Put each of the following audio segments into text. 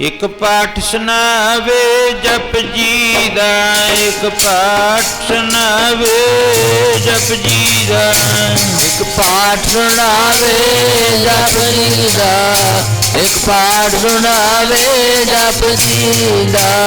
ਇੱਕ ਪਾਠ ਸੁਣਾਵੇ, ਜਪ ਜੀ ਦਾ ਇੱਕ ਪਾਠ ਸੁਣਾਵੇ, ਜਪ ਜੀ ਦਾ। ਇੱਕ ਪਾਠ ਸੁਣਾਵੇ, ਜਪ ਜੀ ਦਾ। ਇੱਕ ਪਾਠ ਸੁਣਾਵੇ, ਜਪ ਜੀ ਦਾ।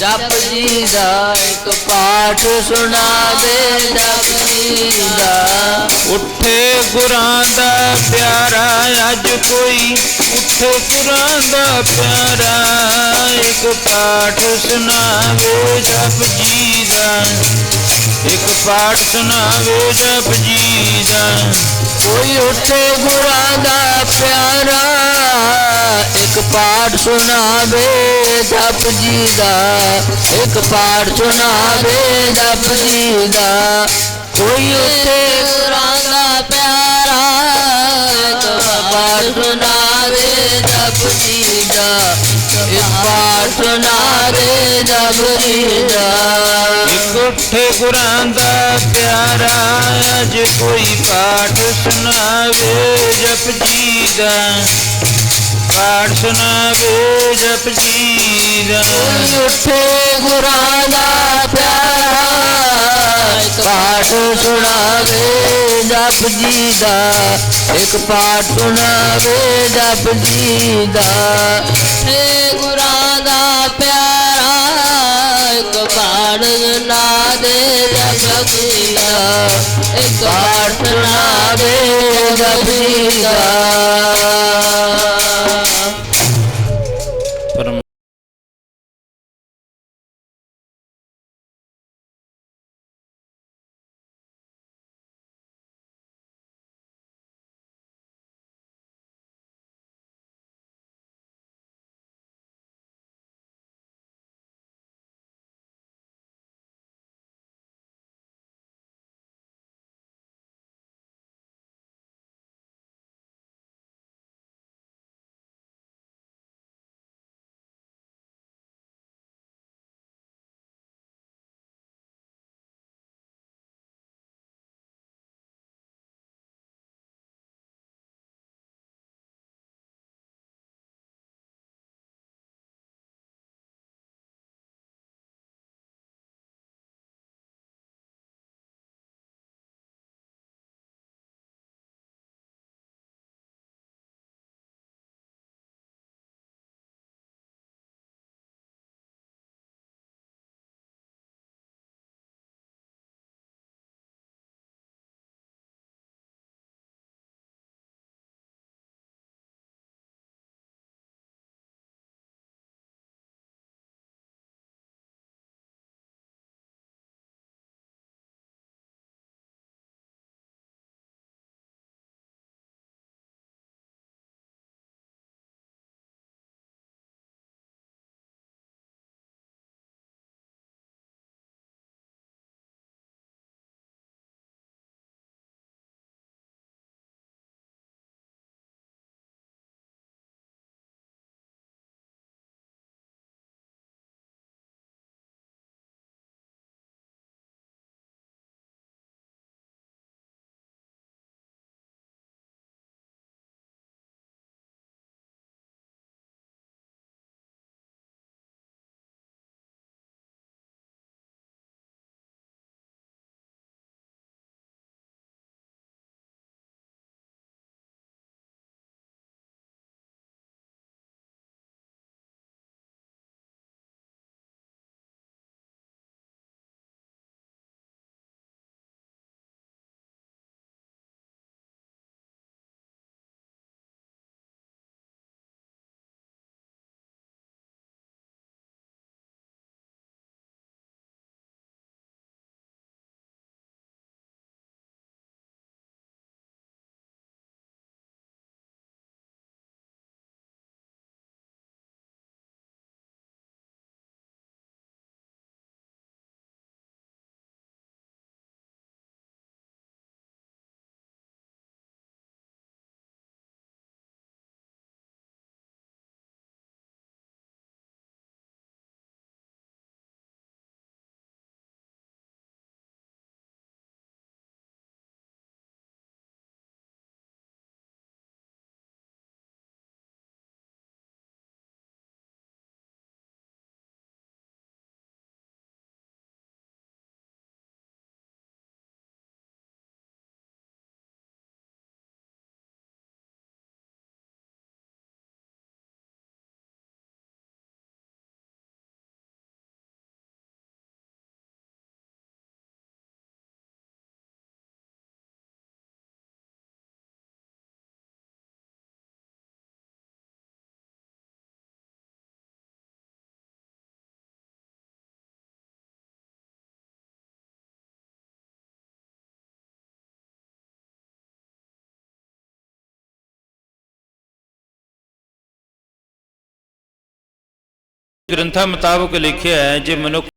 ਜਪ ਜੀ ਦਾ ਇੱਕ ਪਾਠ ਸੁਣਾਵੇ ਜਪ ਜੀ ਦਾ। ਉੱਠੇ ਗੁਰਾਂ ਦਾ ਪਿਆਰਾ ਅੱਜ ਕੋਈ ਉੱਠੇ ਗੁਰਾਂ ਦਾ ਪਿਆਰਾ ਇੱਕ ਪਾਠ ਸੁਣਾਵੇ ਜਪ ਜੀ ਦਾ। ਇੱਕ ਪਾਠ ਸੁਣਾਵੇ ਜਪ ਜੀ ਦਾ। ਕੋਈ ਉੱਠੇ ਗੁਰਾਂ ਦਾ ਸੁਣਾਵੇ ਜਪ ਜੀ ਦਾ, ਇੱਕ ਪਾਠ ਸੁਣਾਵੇ ਜਪ ਜੀ ਦਾ। ਕੋਈ ਉੱਠੇ ਗੁਰਾਂ ਪਿਆਰਾ ਪਾਠ ਸੁਣਾਵੇ ਜਪ ਜੀ ਦਾ। ਇੱਕ ਪਾਠ ਸੁਣਾਵੇ ਜਪ ਜੀ ਦਾ। ਇੱਕ ਗੁਰਾਂ ਦਾ ਪਿਆਰਾ ਅੱਜ ਕੋਈ ਪਾਠ ਸੁਣਾਵੇ ਜਪ ਜੀ ਦਾ। ਪਾਠ ਸੁਣਾਵੇ ਜਪ ਜੀ ਦਾ ਉੱਠੇ ਗੁਰਾਂ ਦਾ ਪਿਆਰਾ, ਇੱਕ ਪਾਠ ਸੁਣਾਵੇ ਜਪ ਜੀ ਦਾ ਇੱਕ ਪਾਠ ਸੁਣਾਵੇ ਜਪ ਜੀ ਦਾ ਏ ਗੁਰਾਂ ਦਾ ਪਿਆਰਾ, ਇੱਕ ਪਾਠ ਨਾ ਦੇ ਜਪ ਜੀ ਦਾ ਇੱਕ ਪਾਠ ਸੁਣਾਵੇ ਜਪ ਜੀ ਦਾ ਗ੍ਰੰਥਾਂ ਮੁਤਾਬਕ ਲਿਖਿਆ ਹੈ ਜੇ ਮਨੁੱਖ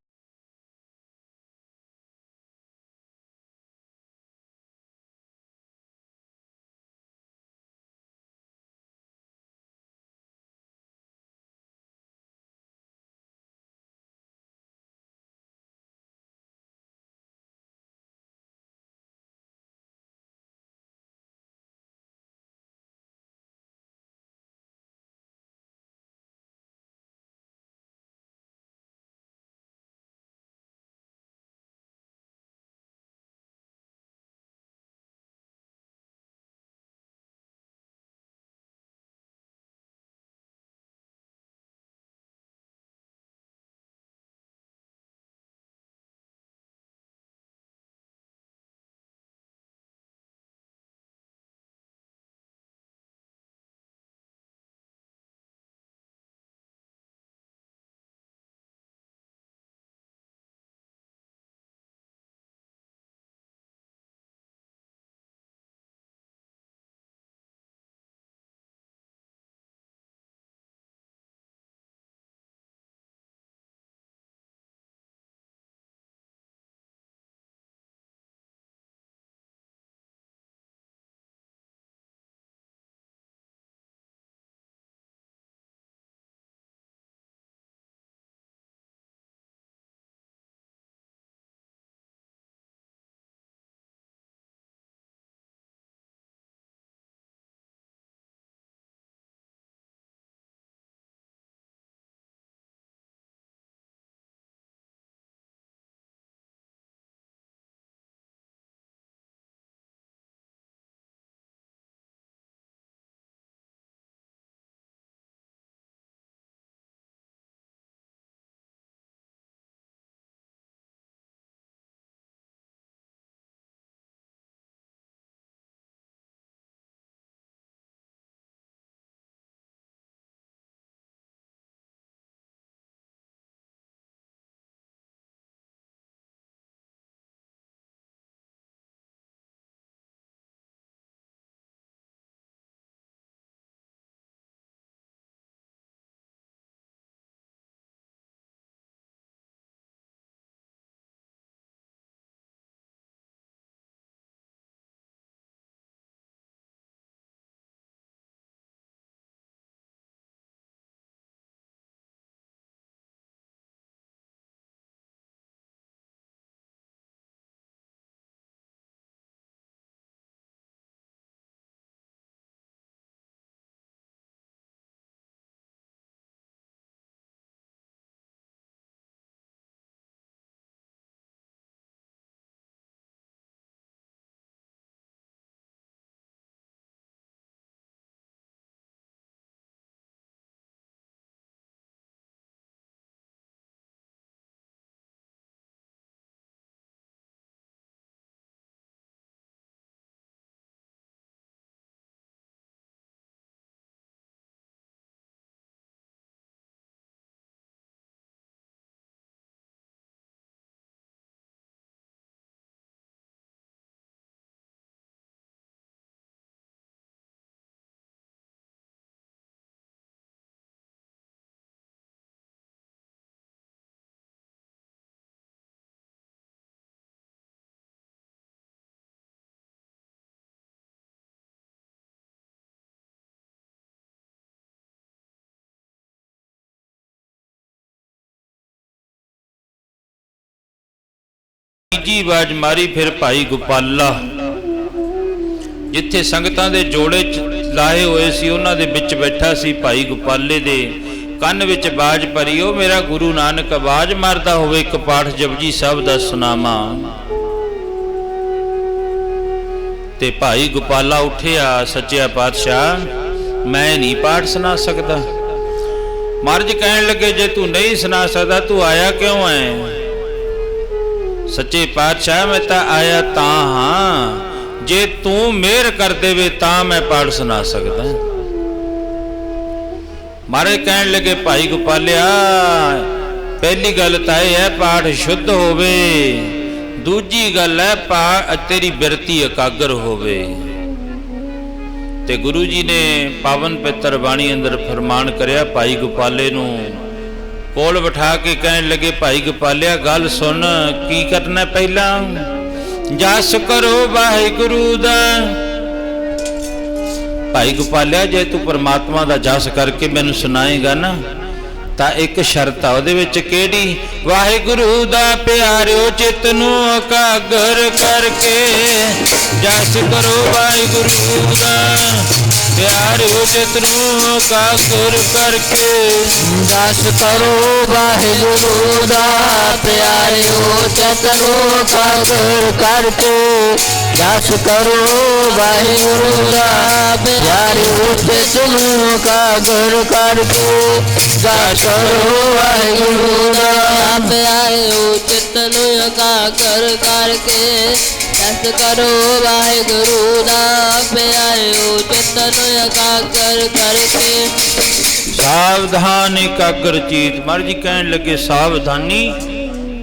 ਤੀਜੀ ਵਾਜ਼ ਮਾਰੀ ਫਿਰ ਭਾਈ ਗੋਪਾਲਾ। ਜਿੱਥੇ ਸੰਗਤਾਂ ਦੇ ਜੋੜੇ ਲਾਏ ਹੋਏ ਸੀ, ਉਹਨਾਂ ਦੇ ਵਿੱਚ ਬੈਠਾ ਸੀ ਭਾਈ ਗੋਪਾਲੇ ਦੇ। ਕੰਨ ਵਿੱਚ ਬਾਜ ਭਰੀ, ਉਹ ਮੇਰਾ ਗੁਰੂ ਨਾਨਕ, ਆਵਾਜ਼ ਮਾਰਦਾ ਹੋਵੇ ਇੱਕ ਪਾਠ ਜਪਜੀ ਸਾਹਿਬ ਦਾ ਸੁਨਾਮਾ। ਤੇ ਭਾਈ ਗੋਪਾਲਾ ਉੱਠਿਆ, ਸੱਚਿਆ ਪਾਤਸ਼ਾਹ, ਮੈਂ ਨਹੀਂ ਪਾਠ ਸੁਣਾ ਸਕਦਾ। ਮਰਜ਼ ਕਹਿਣ ਲੱਗੇ, ਜੇ ਤੂੰ ਨਹੀਂ ਸੁਣਾ ਸਕਦਾ, ਤੂੰ ਆਇਆ ਕਿਉਂ ਹੈ ਸੱਚੇ ਪਾਤਸ਼ਾਹ, ਮੈਂ ਤਾਂ ਆਇਆ ਤਾਂ ਹਾਂ। ਜੇ ਤੂੰ ਮਿਹਰ ਕਰ ਦੇਵੇ, ਤਾਂ ਮੈਂ ਪਾਠ ਸੁਣਾ ਸਕਦਾ। ਮਾਰੇ ਕਹਿਣ ਲੱਗੇ, ਭਾਈ ਗੋਪਾਲਿਆ, ਪਹਿਲੀ ਗੱਲ ਤਾਂ ਇਹ ਹੈ, ਪਾਠ ਸ਼ੁੱਧ ਹੋਵੇ। ਦੂਜੀ ਗੱਲ ਹੈ, ਪਾ, ਤੇਰੀ ਬਿਰਤੀ ਇਕਾਗਰ ਹੋਵੇ। ਤੇ ਗੁਰੂ ਜੀ ਨੇ ਪਾਵਨ ਪਿੱਤਰ ਬਾਣੀ ਅੰਦਰ ਫਰਮਾਨ ਕਰਿਆ, ਭਾਈ ਗੋਪਾਲੇ ਨੂੰ ਕੋਲ ਬਿਠਾ ਕੇ ਕਹਿਣ ਲੱਗੇ, ਭਾਈ ਗੋਪਾਲਿਆ, ਗੱਲ ਸੁਣ, ਕੀ ਕਰਨਾ ਪਹਿਲਾਂ? ਜਸ ਕਰੋ ਵਾਹਿਗੁਰੂ ਦਾ। ਭਾਈ ਗੋਪਾਲਿਆ, ਜੇ ਤੂੰ ਪਰਮਾਤਮਾ ਦਾ ਜਸ ਕਰਕੇ ਮੈਨੂੰ ਸੁਣਾਏਗਾ ਨਾ, ਤਾਂ ਇੱਕ ਸ਼ਰਤ ਆ ਉਹਦੇ ਵਿੱਚ ਕਿਹੜੀ? ਵਾਹਿਗੁਰੂ ਦਾ ਪਿਆਰਿਓ, ਚਿੱਤ ਨੂੰ ਇਕਾਗਰ ਕਰਕੇ। ਜਸ ਕਰੋ ਵਾਹਿਗੁਰੂ ਦਾ। ਪਿਆਰਿਓ ਚਿੱਤ ਨੂੰ ਇਕਾਗਰ ਕਰਕੇ ਦਸ ਕਰੋ ਵਾਹਿਗੁਰੂ ਦਾ ਪਿਆਰਿਓ ਚਤਰੋ ਕਾਗਰ ਕਰਕੇ ਦਸ ਕਰੋ ਵਾਹਿਗੁਰੂ ਦਾ ਪਿਆਰਿਓ ਚਤਰੋ ਕਾਗਰ ਕਰਕੇ ਦਸ ਕਰੋ ਵਾਹਿਗੁਰੂ ਦਾ। ਪਿਆਰਿਓ ਚਿੱਤ ਨੂੰ ਇਕਾਗਰ ਕਰਕੇ ਦਸ ਕਰੋ, ਵਾਹਿਗੁਰੂ ਦਾ ਪਿਆਰਿਓ ਚਿੱਤ ਇਕਾਗਰ ਕਰਕੇ। ਸਾਵਧਾਨ ਇਕਾਗਰ ਚੀਤ। ਮਰ ਜੀ ਕਹਿਣ ਲੱਗੇ, ਸਾਵਧਾਨੀ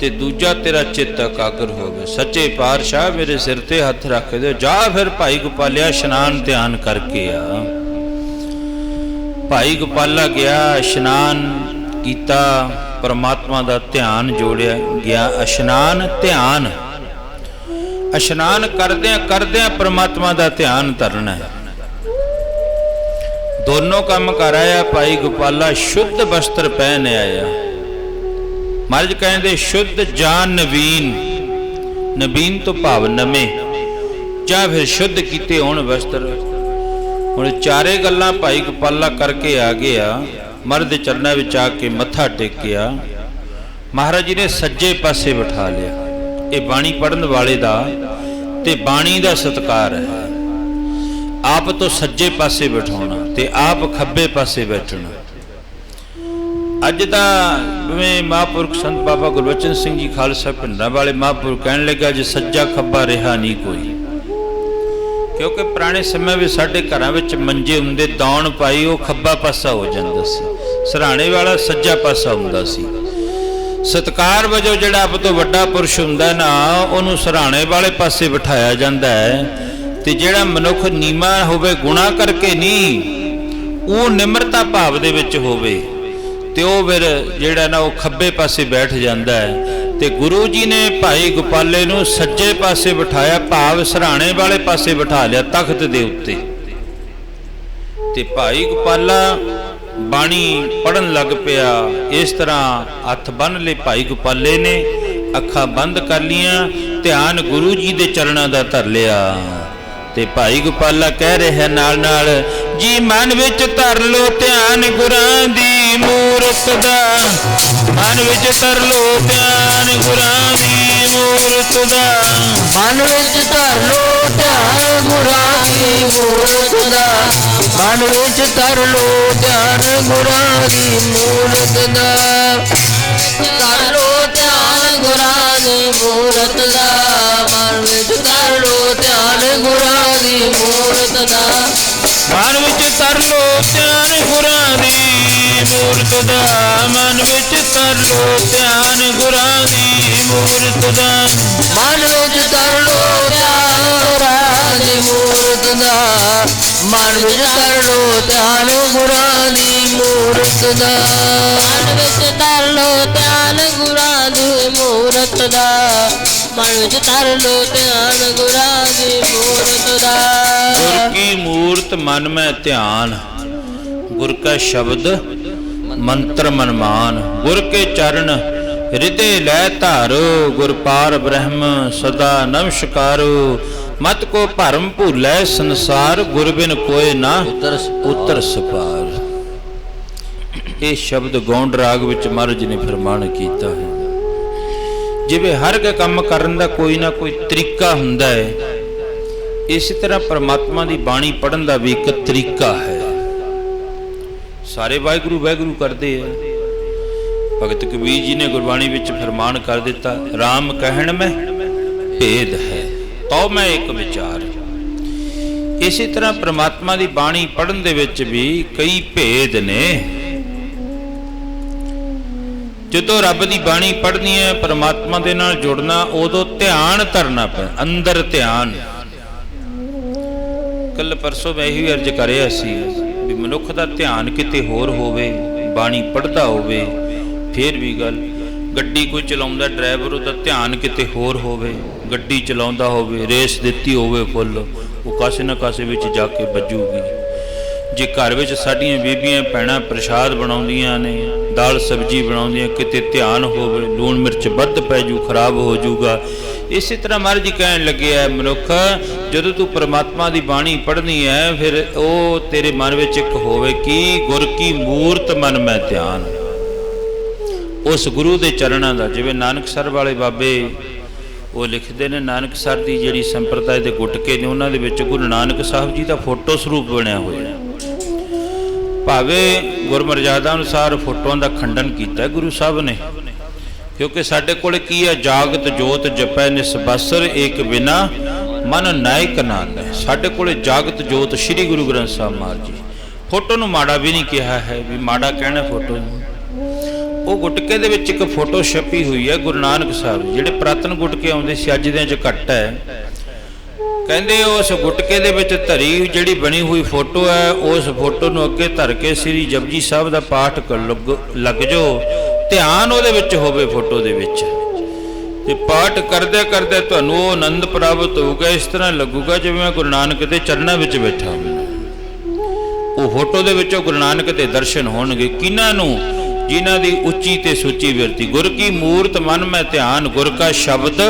ਤੇ ਦੂਜਾ ਤੇਰਾ ਚਿੱਤ ਇਕਾਗਰ ਹੋਵੇ। ਸੱਚੇ ਪਾਤਸ਼ਾਹ ਮੇਰੇ ਸਿਰ ਤੇ ਹੱਥ ਰੱਖ ਦਿਓ। ਜਾ ਫਿਰ ਭਾਈ ਗੋਪਾਲਿਆ, ਇਸ਼ਨਾਨ ਧਿਆਨ ਕਰਕੇ ਆ। ਭਾਈ ਗੋਪਾਲਾ ਗਿਆ, ਇਸ਼ਨਾਨ ਕੀਤਾ, ਪਰਮਾਤਮਾ ਦਾ ਧਿਆਨ ਜੋੜਿਆ, ਗਿਆ, ਇਸ਼ਨਾਨ ਧਿਆਨ ਇਸ਼ਨਾਨ ਕਰਦਿਆਂ ਕਰਦਿਆਂ ਪ੍ਰਮਾਤਮਾ ਦਾ ਧਿਆਨ ਧਰਨਾ ਹੈ। ਦੋਨੋਂ ਕੰਮ ਕਰ ਆਇਆ, ਭਾਈ ਗੋਪਾਲਾ ਸ਼ੁੱਧ ਵਸਤਰ ਪਹਿਨ ਆਇਆ। ਮਹਾਰਾਜ ਕਹਿੰਦੇ, ਸ਼ੁੱਧ ਜਾਨ ਨਵੀਨ ਨਵੀਨ ਤੋਂ ਭਾਵ ਨਵੇਂ। ਜਾਂ ਫਿਰ ਸ਼ੁੱਧ ਕੀਤੇ ਹੋਣ ਵਸਤਰ। ਹੁਣ ਚਾਰੇ ਗੱਲਾਂ ਭਾਈ ਗੋਪਾਲਾ ਕਰਕੇ ਆ ਗਿਆ। ਮਰਦ ਚਰਨਾਂ ਵਿੱਚ ਆ ਕੇ ਮੱਥਾ ਟੇਕਿਆ। ਮਹਾਰਾਜ ਜੀ ਨੇ ਸੱਜੇ ਪਾਸੇ ਬਿਠਾ ਲਿਆ। ਇਹ ਬਾਣੀ ਪੜਨ ਵਾਲੇ ਦਾ ਤੇ ਬਾਣੀ ਦਾ ਸਤਕਾਰ ਹੈ। ਆਪ ਤੋਂ ਸੱਜੇ ਪਾਸੇ ਬਿਠਾਉਣਾ ਤੇ ਆਪ ਖੱਬੇ ਪਾਸੇ ਬੈਠਣਾ। ਅੱਜ ਦਾ ਜਿਵੇਂ ਮਹਾਂਪੁਰਖ ਸੰਤ ਬਾਬਾ ਗੁਰਬਚਨ ਸਿੰਘ ਜੀ ਖਾਲਸਾ ਪਿੰਡਾਂ ਵਾਲੇ ਮਹਾਂਪੁਰਖ ਕਹਿਣ ਲੱਗਾ ਜੇ ਸੱਜਾ ਖੱਬਾ ਰਿਹਾ ਨਹੀਂ ਕੋਈ। ਕਿਉਂਕਿ ਪੁਰਾਣੇ ਸਮੇਂ ਵਿੱਚ ਸਾਡੇ ਘਰਾਂ ਵਿੱਚ ਮੰਜੇ ਹੁੰਦੇ, ਦੌਣ ਪਾਈ, ਉਹ ਖੱਬਾ ਪਾਸਾ ਹੋ ਜਾਂਦਾ ਸੀ। ਸਰਾਣੇ ਵਾਲਾ ਸੱਜਾ ਪਾਸਾ ਹੁੰਦਾ ਸੀ। ਸਤਕਾਰ ਵਜੋਂ ਜਿਹੜਾ ਆਪ ਤੋਂ ਵੱਡਾ ਪੁਰਸ਼ ਹੁੰਦਾ ਨਾ, ਉਹਨੂੰ ਸਰਾਣੇ ਵਾਲੇ ਪਾਸੇ ਬਿਠਾਇਆ ਜਾਂਦਾ ਹੈ ਤੇ ਜਿਹੜਾ ਮਨੁੱਖ ਨੀਮਾ ਹੋਵੇ ਗੁਨਾਹ ਕਰਕੇ ਨਹੀਂ, ਉਹ ਨਿਮਰਤਾ ਭਾਵ ਦੇ ਵਿੱਚ ਹੋਵੇ, ਤੇ ਉਹ ਫਿਰ ਜਿਹੜਾ ਨਾ, ਉਹ ਖੱਬੇ ਪਾਸੇ ਬੈਠ ਜਾਂਦਾ ਹੈ। ਤੇ ਗੁਰੂ ਜੀ ਨੇ ਭਾਈ ਗੋਪਾਲੇ ਨੂੰ ਸੱਜੇ ਪਾਸੇ ਬਿਠਾਇਆ, ਭਾਵ ਸਰਾਣੇ ਵਾਲੇ ਪਾਸੇ ਬਿਠਾ ਲਿਆ ਤਖਤ ਦੇ ਉੱਤੇ। ਤੇ ਭਾਈ ਗੋਪਾਲਾ ਬਾਣੀ ਪੜਨ ਲੱਗ ਪਿਆ। ਇਸ ਤਰ੍ਹਾਂ ਹੱਥ ਬੰਨ ਲਏ, ਭਾਈ ਗੋਪਾਲੇ ਨੇ ਅੱਖਾਂ ਬੰਦ ਕਰ ਲੀਆਂ, ਧਿਆਨ ਗੁਰੂ ਜੀ ਦੇ ਚਰਨਾਂ ਦਾ ਧਰ ਲਿਆ। ਤੇ ਭਾਈ ਗੋਪਾਲਾ ਕਹਿ ਰਿਹਾ ਨਾਲ ਨਾਲ ਜੀ ਮਨ ਵਿੱਚ ਧਰ ਲੋ ਧਿਆਨ ਗੁਰਾਂ ਦੀ ਮੂਰਤ ਦਾ ਮਨ ਵਿੱਚ ਧਰ ਲੋ ਧਿਆਨ ਗੁਰਾਂ ਦੀ ਮੂਰਤ ਦਾ ਮਨ ਵਿੱਚ ਧਰ ਲੋ ਧਿਆਨ ਗੁਰਾਂ ਦੀ ਮੂਰਤ ਦਾ ਮਨ ਵਿੱਚ ਧਰ ਲੋ ਧਿਆਨ ਗੁਰਾਂ ਦੀ ਮੂਰਤ ਦਾ ਕਰ ਲੋ ਧਿਆਨ ਗੁਰਾਂ ਦੀ ਮੂਰਤ ਦਾ ਮਨ ਵਿੱਚ ਕਰ ਲੋ ਧਿਆਨ ਗੁਰਾਂ ਦੀ ਮੂਰਤ ਦਾ ਮਨ ਵਿੱਚ ਲੋ ਧਿਆਨ ਗੁਰਾਂ ਦੀ ਮੂਰਤ ਦਾ ਮਨ ਵਿੱਚ ਧਰ ਲੋ ਧਿਆਨ ਗੁਰਾਂ ਦੀ ਮੂਰਤ ਦਾ ਮਨ ਵਿੱਚ ਲੋ ਧਿਆਨ ਗੁਰਾਂ ਦੀ ਮੂਰਤ ਦਾ ਮਨ ਵਿੱਚ ਲੋ ਧਿਆਨ ਗੁਰਾਂ ਦੀ ਮੂਰਤ ਦਾ ਮਨ ਵਿੱਚ ਲੋ ਧਿਆਨ ਗੁਰਾਂ ਦੀ ਮੂਰਤ ਦਾ ਮਨ ਵਿੱਚ ਗੁਰ ਕੀ ਮੂਰਤ ਮਨ ਮੈਂ ਧਿਆਨ? ਗੁਰ ਕਾ ਸ਼ਬਦ ਮੰਤਰ ਮਨਮਾਨ। ਗੁਰ ਕੇ ਚਰਨ ਹਿਰਦੇ ਲੈ ਧਾਰੋ। ਗੁਰ ਪਾਰ ਬ੍ਰਹਮ ਸਦਾ ਨਮਸਕਾਰੋ। ਮਤ ਕੋ ਭਰਮ ਭੂਲੇ ਸੰਸਾਰ, ਗੁਰ ਬਿਨ ਕੋਏ ਨਾ ਉਤਰ ਉਤਰ ਸਪਾਰ। ਇਹ ਸ਼ਬਦ ਗੌਂਡ ਰਾਗ ਵਿੱਚ ਮਹਾਰਾਜ ਨੇ ਫਰਮਾਨ ਕੀਤਾ ਹੈ। ਜਿਵੇਂ ਹਰ ਇੱਕ ਕੰਮ ਕਰਨ ਦਾ ਕੋਈ ਨਾ ਕੋਈ ਤਰੀਕਾ ਹੁੰਦਾ ਹੈ ਇਸੇ ਤਰ੍ਹਾਂ ਪਰਮਾਤਮਾ ਦੀ ਬਾਣੀ ਪੜਨ ਦਾ ਵੀ ਇੱਕ ਤਰੀਕਾ ਹੈ। ਸਾਰੇ ਵਾਹਿਗੁਰੂ ਵਾਹਿਗੁਰੂ ਕਰਦੇ ਆ। ਭਗਤ ਕਬੀਰ ਜੀ ਨੇ ਗੁਰਬਾਣੀ ਵਿੱਚ ਫਰਮਾਨ ਕਰ ਦਿੱਤਾ RAM ਕਹਿਣ ਮੈਂ ਭੇਦ ਹੈ, ਤਉ ਮੈਂ ਇੱਕ ਵਿਚਾਰ। ਇਸੇ ਤਰ੍ਹਾਂ ਪ੍ਰਮਾਤਮਾ ਦੀ ਬਾਣੀ ਪੜਨ ਦੇ ਵਿੱਚ ਵੀ ਕਈ ਭੇਦ ਨੇ। ਜਦੋਂ ਰੱਬ ਦੀ ਬਾਣੀ ਪੜ੍ਹਨੀ ਹੈ, ਪ੍ਰਮਾਤਮਾ ਦੇ ਨਾਲ ਜੁੜਨਾ, ਉਦੋਂ ਧਿਆਨ ਧਰਨਾ ਪੈਂਦਾ ਅੰਦਰ ਧਿਆਨ। ਕੱਲ ਪਰਸੋਂ ਮੈਂ ਇਹੀ ਅਰਜ਼ ਕਰਿਆ ਸੀ ਵੀ ਮਨੁੱਖ ਦਾ ਧਿਆਨ ਕਿਤੇ ਹੋਰ ਹੋਵੇ, ਬਾਣੀ ਪੜ੍ਹਦਾ ਹੋਵੇ, ਫੇਰ ਵੀ ਗੱਲ, ਗੱਡੀ ਕੋਈ ਚਲਾਉਂਦਾ, ਡਰਾਈਵਰ ਉਹਦਾ ਧਿਆਨ ਕਿਤੇ ਹੋਰ ਹੋਵੇ, ਗੱਡੀ ਚਲਾਉਂਦਾ ਹੋਵੇ, ਰੇਸ ਦਿੱਤੀ ਹੋਵੇ ਫੁੱਲ, ਉਹ ਕਾਸੇ ਨਾ ਕਾਸੇ ਵਿੱਚ ਜਾ ਕੇ ਵੱਜੂਗੀ। ਜੇ ਘਰ ਵਿੱਚ ਸਾਡੀਆਂ ਬੀਬੀਆਂ, ਭੈਣਾਂ ਪ੍ਰਸ਼ਾਦ ਬਣਾਉਂਦੀਆਂ ਨੇ, ਦਾਲ ਸਬਜੀ ਬਣਾਉਂਦੀਆਂ, ਕਿਤੇ ਧਿਆਨ ਹੋਵੇ, ਲੂਣ ਮਿਰਚ ਵੱਧ ਪੈ ਜੂ, ਖਰਾਬ ਹੋ ਜਾਊਗਾ ਇਸੇ ਤਰ੍ਹਾਂ ਮਹਾਰਾਜ ਜੀ ਕਹਿਣ ਲੱਗਿਆ ਮਨੁੱਖ, ਜਦੋਂ ਤੂੰ ਪਰਮਾਤਮਾ ਦੀ ਬਾਣੀ ਪੜ੍ਹਨੀ ਹੈ, ਫਿਰ ਉਹ ਤੇਰੇ ਮਨ ਵਿੱਚ ਇੱਕ ਹੋਵੇ ਕਿ ਗੁਰ ਕੀ ਮੂਰਤ ਮਨ ਮੈਂ ਧਿਆਨ। ਉਸ ਗੁਰੂ ਦੇ ਚਰਨਾਂ ਦਾ, ਜਿਵੇਂ ਨਾਨਕ ਸਰ ਵਾਲੇ ਬਾਬੇ ਉਹ ਲਿਖਦੇ ਨੇ, ਨਾਨਕ ਸਰ ਦੀ ਜਿਹੜੀ ਸੰਪਰਦਾਇ ਦੇ ਗੁਟਕੇ ਨੇ, ਉਹਨਾਂ ਦੇ ਵਿੱਚ ਗੁਰੂ ਨਾਨਕ ਸਾਹਿਬ ਜੀ ਦਾ ਫੋਟੋ ਸਰੂਪ ਬਣਿਆ ਹੋਇਆ ਹੈ। ਭਾਵੇਂ ਗੁਰਮਰਜ਼ਾਦਾ ਅਨੁਸਾਰ ਫੋਟੋਆਂ ਦਾ ਖੰਡਨ ਕੀਤਾ ਗੁਰੂ ਸਾਹਿਬ ਨੇ ਕਿਉਂਕਿ ਸਾਡੇ ਕੋਲ ਕੀ ਹੈ? ਜਾਗਤ, ਜੋਤ ਜਪੈ ਨਿਸਬਸਰ ਏਕ ਬਿਨਾ, ਮਨ ਨਾਇਕ ਨਾਨ ਹੈ ਸਾਡੇ ਕੋਲ ਜਾਗਤ, ਜੋਤ ਸ੍ਰੀ ਗੁਰੂ ਗ੍ਰੰਥ ਸਾਹਿਬ ਮਹਾਰਾਜ ਜੀ। ਫੋਟੋ ਨੂੰ ਮਾੜਾ ਵੀ ਨਹੀਂ ਕਿਹਾ ਹੈ, ਵੀ ਮਾੜਾ ਕਹਿਣਾ ਫੋਟੋ ਨੂੰ। ਉਹ ਗੁਟਕੇ ਦੇ ਵਿੱਚ ਇੱਕ ਫੋਟੋ ਛਪੀ ਹੋਈ ਹੈ ਗੁਰੂ ਨਾਨਕ ਸਾਹਿਬ ਜਿਹੜੇ ਪ੍ਰਾਤਨ ਗੁਟਕੇ ਆਉਂਦੇ ਸੀ, ਅੱਜ ਦੇ ਚ ਘੱਟ ਹੈ। ਕਹਿੰਦੇ ਉਸ ਗੁਟਕੇ ਦੇ ਵਿੱਚ ਧਰੀ ਜਿਹੜੀ ਬਣੀ ਹੋਈ ਫੋਟੋ ਹੈ, ਉਸ ਫੋਟੋ ਨੂੰ ਅੱਗੇ ਧਰ ਕੇ ਸ੍ਰੀ ਜਪਜੀ ਸਾਹਿਬ ਦਾ ਪਾਠ ਕਰ ਲੱਗ- ਲੱਗ ਜੋ ਧਿਆਨ ਉਹਦੇ ਵਿੱਚ ਹੋਵੇ ਫੋਟੋ ਦੇ ਵਿੱਚ। ਤੇ ਪਾਠ ਕਰਦੇ ਕਰਦੇ ਤੁਹਾਨੂੰ ਉਹ ਆਨੰਦ ਪ੍ਰਾਪਤ ਹੋਊਗਾ, ਇਸ ਤਰ੍ਹਾਂ ਲੱਗੂਗਾ ਜਿਵੇਂ ਮੈਂ ਗੁਰੂ ਨਾਨਕ ਦੇ ਚਰਨਾਂ ਵਿੱਚ ਬੈਠਾ ਹਾਂ ਉਹ ਫੋਟੋ ਦੇ ਵਿੱਚੋਂ ਗੁਰੂ ਨਾਨਕ ਦੇ ਦਰਸ਼ਨ ਹੋਣਗੇ। ਕਿਨਾਂ ਨੂੰ? ਜਿਨ੍ਹਾਂ ਦੀ ਉੱਚੀ ਤੇ ਸੁੱਚੀ ਬਿਰਤੀ ਗੁਰ ਕੀ ਮੂਰਤ ਮਨ ਮੈਂ ਧਿਆਨ, ਗੁਰ ਕਾ ਸ਼ਬਦ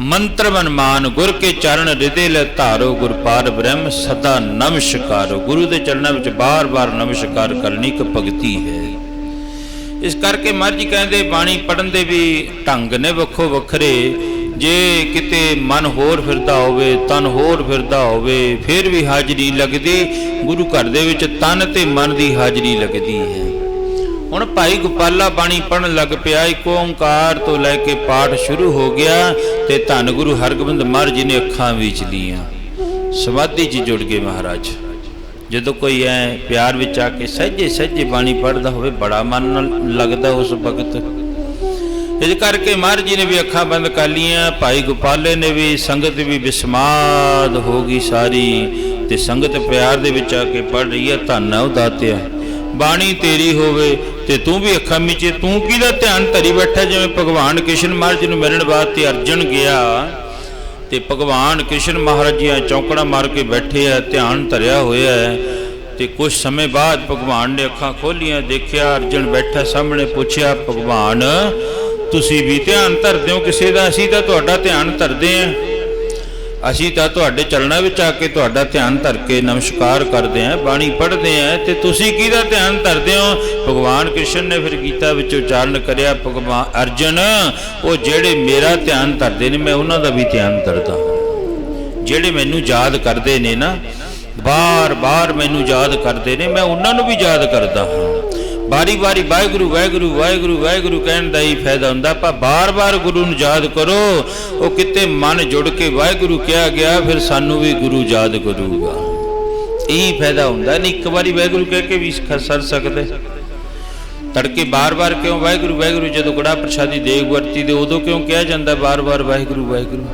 ਮੰਤਰ ਮਨਮਾਨ ਗੁਰ ਕੇ ਚਰਨ ਹਿਰਦੇ ਲੈ ਧਾਰੋ ਗੁਰ ਪਾਰ ਬ੍ਰਹਮ, ਸਦਾ ਨਮਸਕਾਰੋ। ਗੁਰੂ ਦੇ ਚਰਨਾਂ ਵਿੱਚ ਬਾਰ-ਬਾਰ ਨਮਸਕਾਰ ਕਰਨੀ ਇੱਕ ਭਗਤੀ ਹੈ। ਇਸ ਕਰਕੇ ਮਰਜ਼ੀ ਕਹਿੰਦੇ ਬਾਣੀ ਪੜਨ ਦੇ ਵੀ ਢੰਗ ਨੇ ਵੱਖੋ ਵੱਖਰੇ। ਜੇ ਕਿਤੇ ਮਨ ਹੋਰ ਫਿਰਦਾ ਹੋਵੇ, ਤਨ ਹੋਰ ਫਿਰਦਾ ਹੋਵੇ, ਫਿਰ ਵੀ ਹਾਜ਼ਰੀ ਲੱਗਦੀ। ਗੁਰੂ ਘਰ ਦੇ ਵਿੱਚ ਤਨ ਤੇ ਮਨ ਦੀ ਹਾਜ਼ਰੀ ਲੱਗਦੀ ਹੈ। ਹੁਣ ਭਾਈ ਗੋਪਾਲਾ ਬਾਣੀ ਪੜਨ ਲੱਗ ਪਿਆ। ਇੱਕ ਓੰਕਾਰ ਤੋਂ ਲੈ ਕੇ ਪਾਠ ਸ਼ੁਰੂ ਹੋ ਗਿਆ ਤੇ ਧੰਨ ਗੁਰੂ ਹਰਗੋਬਿੰਦ ਮਹਾਰਾਜ ਜੀ ਨੇ ਅੱਖਾਂ ਵਿੱਚ ਲੀਆਂ ਸਮਾਧੀ 'ਚ ਜੁੜ ਗਏ ਮਹਾਰਾਜ। ਜਦੋਂ ਕੋਈ ਐ ਪਿਆਰ ਵਿੱਚ ਆ ਕੇ ਸਹਿਜੇ ਸਹਿਜੇ ਬਾਣੀ ਪੜਦਾ ਹੋਵੇ, ਬੜਾ ਮਨ ਲੱਗਦਾ ਉਸ ਵਕਤ। ਇਸ ਕਰਕੇ ਮਹਾਰਾਜ ਜੀ ਨੇ ਵੀ ਅੱਖਾਂ ਬੰਦ ਕਰ ਲੀਆਂ ਭਾਈ ਗੋਪਾਲੇ ਨੇ ਵੀ, ਸੰਗਤ ਵੀ ਬਿਸਮਾਦ ਹੋ ਗਈ ਸਾਰੀ ਤੇ ਸੰਗਤ ਪਿਆਰ ਦੇ ਵਿੱਚ ਆ ਕੇ ਪੜ ਰਹੀ ਹੈ, ਧੰਨ ਹੈ ਉਹ ਦਾਤਿਆ ਬਾਣੀ ਤੇਰੀ ਹੋਵੇ ਤੇ ਤੂੰ ਵੀ ਅੱਖਾਂ ਮੀਚੇ, ਤੂੰ ਕਿਹਦਾ ਧਿਆਨ ਧਰੀ ਬੈਠਾ, ਜਿਵੇਂ ਭਗਵਾਨ ਕ੍ਰਿਸ਼ਨ ਮਹਾਰਾਜ ਨੂੰ ਮਿਲਣ ਵਾਸਤੇ ਅਰਜਨ ਗਿਆ। ਤੇ ਭਗਵਾਨ ਕ੍ਰਿਸ਼ਨ ਮਹਾਰਾਜ ਜੀ ਆ ਚੌਂਕੜਾ ਮਾਰ ਕੇ ਬੈਠੇ ਆ, ਧਿਆਨ ਧਰਿਆ ਹੋਇਆ ਹੈ। ਤੇ ਕੁਝ ਸਮੇਂ ਬਾਅਦ ਭਗਵਾਨ ਨੇ ਅੱਖਾਂ ਖੋਲੀਆਂ, ਦੇਖਿਆ, ਅਰਜਨ ਬੈਠਾ ਸਾਹਮਣੇ ਪੁੱਛਿਆ, ਭਗਵਾਨ, ਤੁਸੀਂ ਵੀ ਧਿਆਨ ਧਰਦੇ ਹੋ ਕਿਸੇ ਦਾ? ਅਸੀਂ ਤਾਂ ਤੁਹਾਡਾ ਧਿਆਨ ਧਰਦੇ ਆਂ ਅਸੀਂ ਤਾਂ ਤੁਹਾਡੇ ਚਰਨਾਂ ਵਿੱਚ ਆ ਕੇ ਤੁਹਾਡਾ ਧਿਆਨ ਧਰ ਕੇ ਨਮਸਕਾਰ ਕਰਦੇ ਆਂ ਬਾਣੀ ਪੜ੍ਹਦੇ ਆਂ ਤੇ ਤੁਸੀਂ ਕਿਹਦਾ ਧਿਆਨ ਧਰਦੇ ਹੋ? ਭਗਵਾਨ ਕ੍ਰਿਸ਼ਨ ਨੇ ਫਿਰ ਗੀਤਾ ਵਿੱਚ ਉਚਾਰਨ ਕਰਿਆ, ਭਗਵਾਨ ਅਰਜਨ, ਉਹ ਜਿਹੜੇ ਮੇਰਾ ਧਿਆਨ ਧਰਦੇ ਨੇ, ਮੈਂ ਉਹਨਾਂ ਦਾ ਵੀ ਧਿਆਨ ਧਰਦਾ ਹਾਂ। ਜਿਹੜੇ ਮੈਨੂੰ ਯਾਦ ਕਰਦੇ ਨੇ ਨਾ, ਬਾਰ-ਬਾਰ ਮੈਨੂੰ ਯਾਦ ਕਰਦੇ ਨੇ, ਮੈਂ ਉਹਨਾਂ ਨੂੰ ਵੀ ਯਾਦ ਕਰਦਾ ਹਾਂ। ਬਾਰੀ-ਬਾਰੀ ਵਾਹਿਗੁਰੂ ਵਾਹਿਗੁਰੂ ਵਾਹਿਗੁਰੂ ਵਾਹਿਗੁਰੂ ਕਹਿਣ ਦਾ ਹੀ ਫਾਇਦਾ ਹੁੰਦਾ। ਪਰ ਬਾਰ-ਬਾਰ ਗੁਰੂ ਨੂੰ ਯਾਦ ਕਰੋ, ਉਹ ਕਿਤੇ ਮਨ ਜੁੜ ਕੇ ਵਾਹਿਗੁਰੂ ਕਿਹਾ ਗਿਆ, ਫਿਰ ਸਾਨੂੰ ਵੀ ਗੁਰੂ ਯਾਦ ਕਰੂਗਾ। ਇਹ ਫਾਇਦਾ ਹੁੰਦਾ। ਨਹੀਂ, ਇੱਕ ਵਾਰੀ ਵਾਹਿਗੁਰੂ ਕਹਿ ਕੇ ਵੀ ਸਰ ਸਕਦੇ। ਤੜਕੇ ਬਾਰ-ਬਾਰ ਕਿਉਂ? ਵਾਹਿਗੁਰੂ ਵਾਹਿਗੁਰੂ ਜਦੋਂ ਕੜਾ ਪ੍ਰਸ਼ਾਦੀ ਦੇਗ ਵਰਤੀ ਦੇ ਉਦੋਂ ਕਿਉਂ ਕਿਹਾ ਜਾਂਦਾ? ਬਾਰ-ਬਾਰ ਵਾਹਿਗੁਰੂ ਵਾਹਿਗੁਰੂ।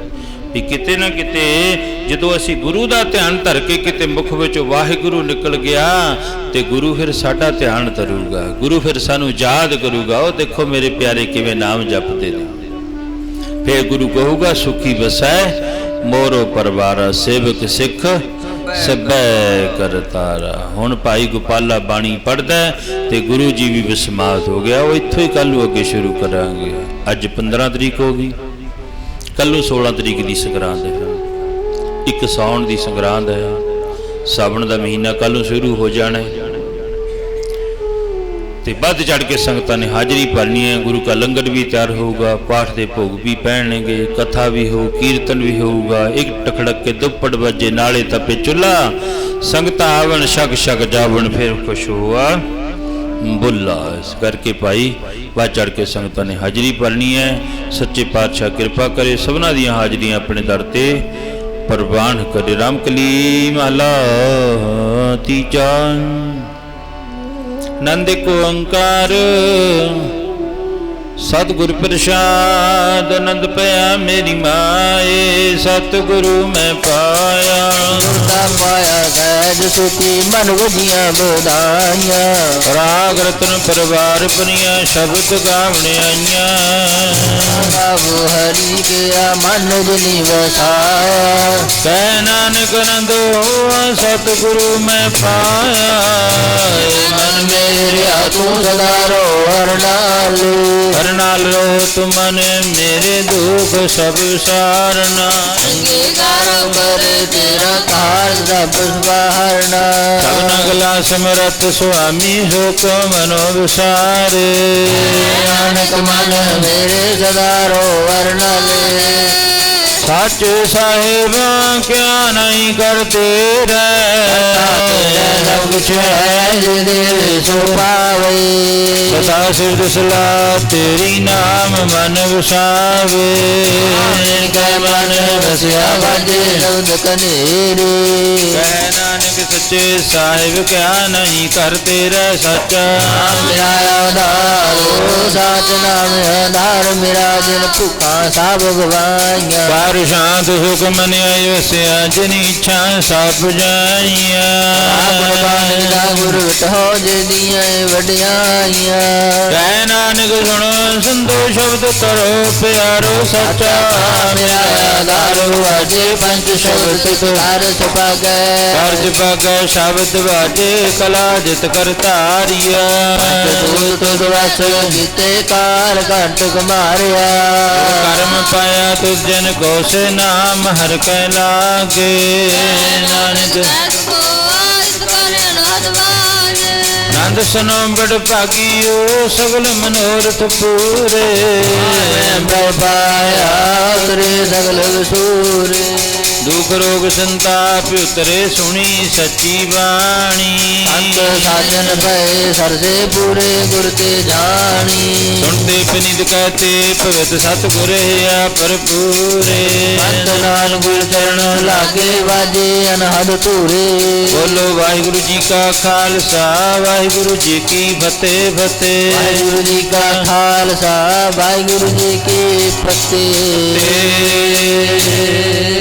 ਵੀ ਕਿਤੇ ਨਾ ਕਿਤੇ ਜਦੋਂ ਅਸੀਂ ਗੁਰੂ ਦਾ ਧਿਆਨ ਧਰ ਕੇ ਕਿਤੇ ਮੁਖ ਵਿੱਚੋਂ ਵਾਹਿਗੁਰੂ ਨਿਕਲ ਗਿਆ, ਤੇ ਗੁਰੂ ਫਿਰ ਸਾਡਾ ਧਿਆਨ ਧਰੂਗਾ। ਗੁਰੂ ਫਿਰ ਸਾਨੂੰ ਯਾਦ ਕਰੂਗਾ, ਉਹ ਦੇਖੋ ਮੇਰੇ ਪਿਆਰੇ ਕਿਵੇਂ ਨਾਮ ਜਪਦੇ ਨੇ। ਫਿਰ ਗੁਰੂ ਕਹੂਗਾ, ਸੁਖੀ ਵਸੈ, ਮੋਰੋ ਪਰਵਾਰਾ, ਸੇਵਕ ਸਿੱਖ ਸਭੈ ਕਰਤਾਰਾ ਹੁਣ ਭਾਈ ਗੋਪਾਲਾ ਬਾਣੀ ਪੜਦਾ ਤੇ ਗੁਰੂ ਜੀ ਵੀ ਵਿਸਮਾਦ ਹੋ ਗਿਆ। ਉਹ ਇੱਥੋਂ ਹੀ ਕੱਲ ਨੂੰ ਅੱਗੇ ਸ਼ੁਰੂ ਕਰਾਂਗੇ। ਅੱਜ 15 ਤਰੀਕ ਹੋ ਗਈ। ਕੱਲ ਨੂੰ 16 ਤਰੀਕ ਦੀ ਸੰਗਰਾਂਦ ਹੈ। ਇੱਕ ਸਾਉਣ ਦੀ ਸੰਗਰਾਂਦ ਹੈ। ਸਾਵਣ ਦਾ ਮਹੀਨਾ ਕੱਲ ਨੂੰ ਸ਼ੁਰੂ ਹੋ ਜਾਣਾ ਹੈ। ਤੇ ਵੱਧ ਚੜ ਕੇ ਸੰਗਤਾਂ ਨੇ ਹਾਜ਼ਰੀ ਭਰਨੀ ਹੈ। ਗੁਰੂ ਕਾ ਲੰਗਰ ਵੀ ਤਿਆਰ ਹੋਊਗਾ, ਪਾਠ ਦੇ ਭੋਗ ਵੀ ਪੈਣਗੇ, ਕਥਾ ਵੀ ਹੋਊ, ਕੀਰਤਨ ਵੀ ਹੋਊਗਾ। ਇੱਕ ਟਖੜਕ ਕੇ ਦੁੱਪੜ ਵੱਜੇ ਨਾਲੇ ਤਪੇ ਚੁੱਲਾ ਸੰਗਤਾਂ ਆਵਣ ਸ਼ਕ ਸ਼ਕ ਜਾਵਣ, ਫਿਰ ਖੁਸ਼ ਹੋਆ। ਬੁੱਲਾ। ਇਸ ਕਰਕੇ ਭਾਈ, ਵੱਧ ਚੜ ਕੇ ਸੰਗਤਾਂ ਨੇ ਹਾਜ਼ਰੀ ਭਰਨੀ ਹੈ। ਸੱਚੇ ਪਾਤਸ਼ਾਹ ਕਿਰਪਾ ਕਰੇ ਸਭਨਾਂ ਦੀਆਂ ਹਾਜ਼ਰੀਆਂ ਆਪਣੇ ਦਰ ਤੇ। ਪ੍ਰਵਾਨ ਕਰੇ ਰਾਮ ਰਾਮਕਲੀ ਮਹਲਾ ਤੀਜਾ ਨੰਦ ਕੋ ਅੰਕਾਰ ਸਤਿਗੁਰ ਪ੍ਰਸਾਦ ਆਨੰਦ ਪਿਆ ਮੇਰੀ ਮਾਏ ਸਤਿਗੁਰੂ ਮੈਂ ਪਾਇਆ। ਦਾ ਪਾਇਆ ਗੈਜ ਸੁਖੀ ਮਨ ਵਜੀਆਂ ਬਦਾਈਆਂ ਰਾਗ ਰਤਨ ਪਰਿਵਾਰ ਪਨੀਆਂ ਸ਼ਬਦ ਗਾਵਣ ਆਈਆਂ। ਗਾਵੋ ਹਰੀ ਗਿਆ ਮਨ ਜਿਨੀ ਵਸਾਇਆ। ਕਹਿ ਨਾਨਕ ਨੰਦੋ ਸਤਿਗੁਰੂ ਮੈਂ ਪਾਇਆ। ਮਨ ਮੇਰਿਆ ਤੂੰ ਸਦਾ ਹਰ ਨਾਲ ਹਰ ਨਾਲ ਤੁਮਨ ਮੇਰੇ ਦੁਖ ਸਭ ਸਾਰਨਾ। ਅੰਗੀਕਾਰ ਕਰੇ ਤੇਰਾ ਕਾਰ ਰੱਬ ਸਵਾਰਨਾ। ਸਭਨਾ ਗਲਾ ਸਮਰਤ ਸੁਆਮੀ ਹੁਕ ਮਨੋ ਵਿਸਾਰੇ ਨਾਨਕ ਮਨ ਮੇਰੇ ਸਦਾ ਰੋ ਹਰ ਨਾਲ ਸੱਚ ਸਾਹਿਬ ਕਿਆ ਨਹੀਂ ਕਰਤੇ ਰਹਿ ਸਭ ਕੁਛ ਹੈ ਜੇ ਦੇਵੇ ਸੋ ਪਾਵੇ। ਸਦਾ ਸਿਰ ਸਲਾ ਤੇਰੀ ਨਾਮ ਮਨ ਵਸਾਵੇ। ਕੈ ਮਨ ਵਸਿਆ ਵਾਜੇ ਸ਼ਬਦ ਕਨੇਰੇ। ਕਹਿ ਨਾਨਕ ਸੱਚੇ ਸਾਹਿਬ ਕਿਆ ਨਹੀਂ ਕਰਤੇ ਰਹਿ ਸੱਚਾ। ਮੇਰਾ ਆਧਾਰ ਸਾਚ ਨਾਮ ਆਧਾਰ ਮੇਰਾ ਦਿਨ ਭੁਖਾ ਸਭ ਗਵਾਈਆਂ। ਪਰ ਸ਼ਾਂਤ ਸੁਖ ਮਨ ਆਇਓਸਿਆ ਜਿਨ ਇੱਛਾ ਸਭ ਜਾਈਆਂ। ਆਪਨ ਬਾਣੀ ਦਾ ਗੁਰ ਵਿਟੋ ਜੇ ਦੀਆਂ ਵਡਿਆਈਆਂ। ਕਹਿ ਨਾਨਕ ਸੁਣੋ ਸੰਤੋ ਸ਼ਬਦ ਕਰੋ ਪਿਆਰੋ ਸੱਚਾ। ਮੇਰਾ ਆਧਾਰ ਅਜੇ ਪੰਜ ਸ਼ਬਦ ਤੁਕਾਰ ਸੁਪਾਗੈ ਕਰਜ ਪਗ ਸ਼ਬਦ ਵਾਜੇ ਕਲਾ ਜਿਤ ਕਰਤਾਰੀਆ ਤੂੰ ਤੁਧ ਵਸ ਜਿਤੇ ਕਾਰ ਘੰਟ ਕੁਮਾਰਿਆ। ਕਰਮ ਪਾਇਆ ਤੁਧ ਜਨ ਕੋ ਸੇ ਨਾਮ ਹਰ ਕੈ ਲਾਗੇ। ਨਾਨਕ ਕਰੇ ਨਾਦ ਸੁਨੋ ਬੜ ਭਾਗੀਓ ਸਗਲ ਮਨੋਰਥ ਪੂਰੇ। ਮੈਂ ਪਾਇਆ ਤੇਰੇ ਸਗਲ ਵਸੂਰੇ। ਦੁਖ ਰੋਗ ਸੰਤਾਪ ਉਤਰੇ ਸੁਣੀ ਸੱਚੀ ਬਾਣੀ। ਅੰਤ ਸਾਜਨ ਭਏ ਸਰਦੇ ਪੂਰੇ ਗੁਰ ਤੇ ਜਾਣੀ। ਸੁਣਤੇ ਪਨਿਤ ਕਹਤੇ ਭਗਤ ਸਤਿਗੁਰ ਆ ਭਰਪੂਰੇ। ਅੰਤ ਨਾਲ ਗੁਰ ਚਰਨ ਲਾਗੇ ਵਾਜੇ ਅਨਹਦ ਧੂਰੇ। ਬੋਲੋ ਵਾਹਿਗੁਰੂ ਜੀ ਕਾ ਖਾਲਸਾ ਵਾਹਿਗੁਰੂ ਜੀ ਕੀ ਫਤਿਹ ਫਤਿਹ। ਵਾਹਿਗੁਰੂ ਜੀ ਕਾ ਖਾਲਸਾ ਵਾਹਿਗੁਰੂ ਜੀ ਕੀ ਫਤਿਹ।